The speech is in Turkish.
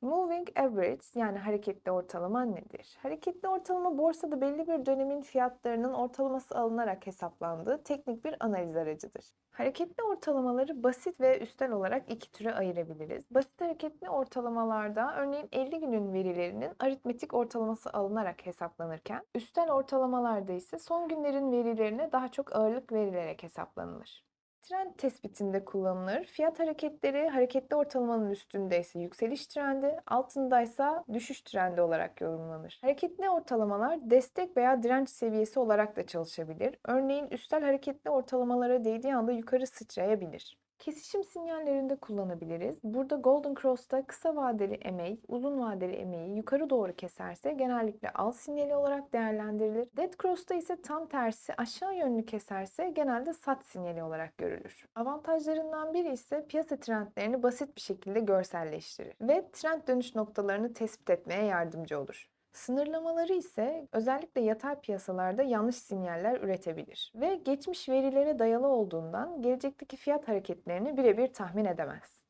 Moving average yani hareketli ortalama nedir? Hareketli ortalama borsada belli bir dönemin fiyatlarının ortalaması alınarak hesaplandığı teknik bir analiz aracıdır. Hareketli ortalamaları basit ve üstel olarak iki türe ayırabiliriz. Basit hareketli ortalamalarda örneğin 50 günün verilerinin aritmetik ortalaması alınarak hesaplanırken, üstel ortalamalarda ise son günlerin verilerine daha çok ağırlık verilerek hesaplanılır. Trend tespitinde kullanılır. Fiyat hareketleri hareketli ortalamanın üstündeyse yükseliş trendi, altındaysa düşüş trendi olarak yorumlanır. Hareketli ortalamalar destek veya direnç seviyesi olarak da çalışabilir. Örneğin üstel hareketli ortalamalara değdiği anda yukarı sıçrayabilir. Kesişim sinyallerinde kullanabiliriz. Burada Golden Cross'ta kısa vadeli emeği, uzun vadeli emeği yukarı doğru keserse genellikle al sinyali olarak değerlendirilir. Dead Cross'ta ise tam tersi aşağı yönlü keserse genelde sat sinyali olarak görülür. Avantajlarından biri ise piyasa trendlerini basit bir şekilde görselleştirir ve trend dönüş noktalarını tespit etmeye yardımcı olur. Sınırlamaları ise özellikle yatay piyasalarda yanlış sinyaller üretebilir ve geçmiş verilere dayalı olduğundan gelecekteki fiyat hareketlerini birebir tahmin edemez.